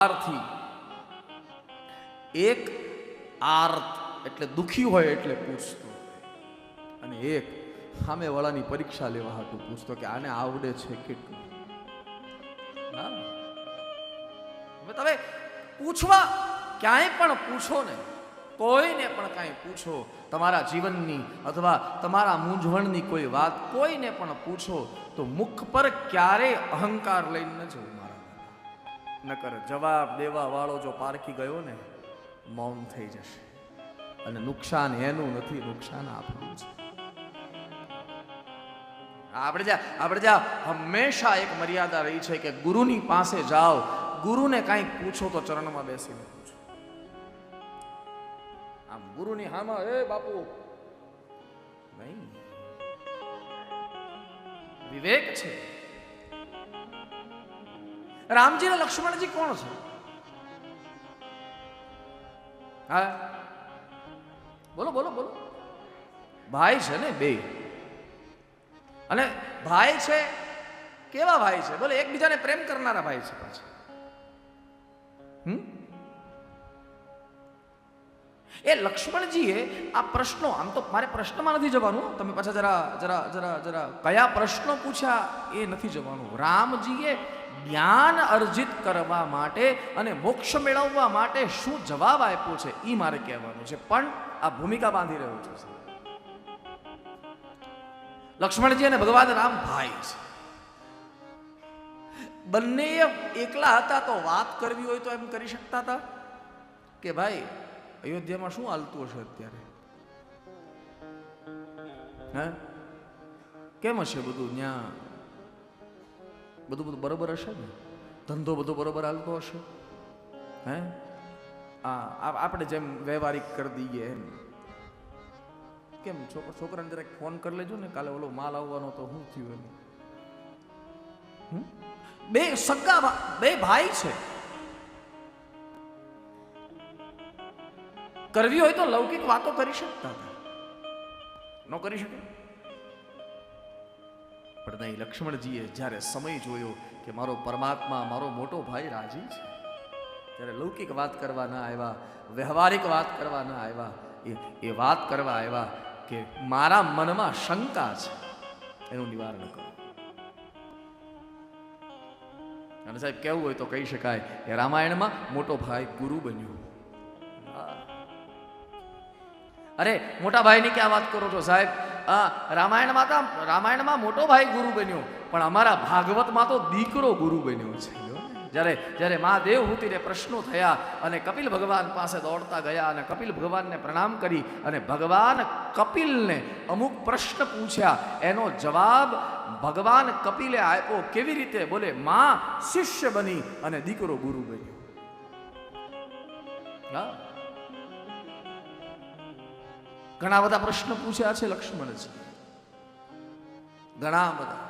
આરથી. એક આર્ત એટલે દુખી હોય એટલે પૂછતો અને એક સામે વાળાની પરીક્ષા લેવા હતું પૂછતો કે આને આવડે છે કેટલું? તમે પૂછવા ક્યાંય પણ પૂછો ને, કોઈને પણ કાંઈ પૂછો, તમારા જીવનની અથવા તમારા મૂંઝવણની કોઈ વાત કોઈને પણ પૂછો, તો મુખ પર ક્યારેય અહંકાર લઈને ન જવું નકર જવાબ દેવા વાળો જો પારખી ગયો ને, મૌન થઈ જશે. અને નુકસાન એનું નથી, નુકસાન આપણું છે આપણે જ્યાં આપણે જ્યાં હંમેશા એક મર્યાદા રહી છે કે ગુરુની પાસે જાઓ. ગુરુને કાંઈક પૂછો તો ચરણમાં બેસીને પૂછો. આમ ગુરુની હામાં, એ બાપુ. નહીં. વિવેક છે. રામજી લક્ષ્મણજી કોણ છે? હા? બોલો બોલો બોલો. ભાઈ છે ને બે. અને ભાઈ છે, કેવા ભાઈ છે? બોલે, એકબીજાને પ્રેમ કરનારા ભાઈ છે પાછા. એ લક્ષ્મણજીએ આ પ્રશ્નો, આમ તો મારે પ્રશ્નમાં નથી જવાનું. તમે પાછા જરા જરા જરા જરા કયા પ્રશ્નો પૂછ્યા એ નથી જવાનું. રામજીએ જ્ઞાન અર્જિત કરવા માટે અને મોક્ષ મેળવવા માટે શું જવાબ આપ્યો છે એ મારે કહેવાનું છે. પણ આ ભૂમિકા બાંધી રહ્યો છું લક્ષ્મણજી અને ભગવાન રામ ભાઈ છે. બંને એકલા હતા તો વાત કરવી હોય તો એમ કરી શકતા હતા? કે ભાઈ, અયોધ્યામાં શું હાલતું હશે અત્યારે? હે? કેમ હશે બધું ત્યાં? બધું બધું બરોબર હશે ને? ધંધો બધો બરોબર હાલતો હશે? હે? આ આપણે જેમ વ્યવહારિક કરી દઈએ એમ. કેમ છોકરા છોકરાને જરાક ફોન કરી લેજો ને, કાલે ઓલો માલ આવવાનો તો શું થયું એમ? બે સગા બે ભાઈ છે. કરવી હોય તો લૌકિક વાતો કરી શકતા હતા. ન કરી શકે? પણ નહીં લક્ષ્મણજીએ જ્યારે સમય જોયો કે મારો પરમાત્મા, મારો મોટો ભાઈ રાજી છે, ત્યારે લૌકિક વાત કરવા ના આવ્યા, વ્યવહારિક વાત કરવા ના આવ્યા, એ એ વાત કરવા આવ્યા કે મારા મનમાં શંકા છે. એનું નિવારણ કરો. અને સાહેબ, કેવું હોય તો કહી શકાય કે રામાયણમાં મોટો ભાઈ ગુરુ બન્યો. અરે, મોટા ભાઈની ક્યાં વાત કરો છો સાહેબ? રામાયણમાં તો રામાયણમાં મોટો ભાઈ ગુરુ બન્યો, પણ અમારા ભાગવતમાં તો દીકરો ગુરુ બન્યો છે. જ્યારે જ્યારે મહાદેવ હુતિને પ્રશ્નો થયા અને કપિલ ભગવાન પાસે દોડતા ગયા અને કપિલ ભગવાનને પ્રણામ કરી અને ભગવાન કપિલને અમુક પ્રશ્ન પૂછ્યા. એનો જવાબ ભગવાન કપિલે આપ્યો, કેવી રીતે? બોલે, માં શિષ્ય બની અને દીકરો ગુરુ બન્યો. હા? ઘણા બધા પ્રશ્ન પૂછ્યા છે લક્ષ્મણજી ઘણા બધા.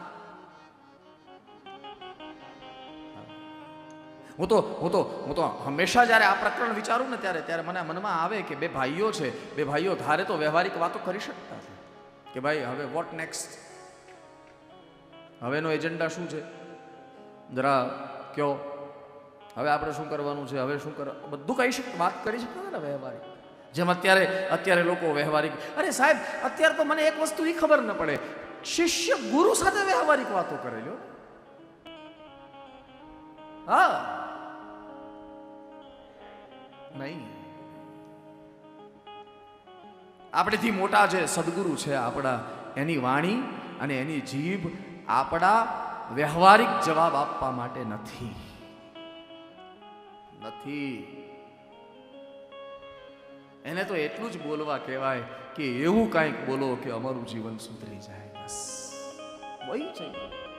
હું તો હું તો હું તો હંમેશા જ્યારે આ પ્રકરણ વિચારું ને ત્યારે ત્યારે મને મનમાં આવે કે બે ભાઈઓ છે, બે ભાઈઓ ધારે તો વ્યવહારિક વાતો કરી શકતા છે. કે ભાઈ, હવે વોટ નેક્સ્ટ હવેનો એજન્ડા શું છે? જરા કયો. હવે આપણે શું કરવાનું છે? હવે શું કર? બધું કહી શક, વાત કરી શકતા ને વ્યવહારિક. જેમ અત્યારે અત્યારે લોકો વ્યવહારિક, અરે સાહેબ, અત્યારે તો મને એક વસ્તુ એ ખબર ન પડે. શિષ્ય ગુરુ સાથે વ્યવહારિક વાતો કરે લ્યો. હા. નહીં. આપણેથી મોટા જે સદગુરુ છે આપણા, એની વાણી અને એની જીભ આપણા વ્યવહારિક જવાબ આપવા માટે નથી. નથી. એને તો એટલું જ બોલવા કહેવાય કે એવું કાંઈક બોલો કે અમારું જીવન સુધરી જાય. બસ. વહી છે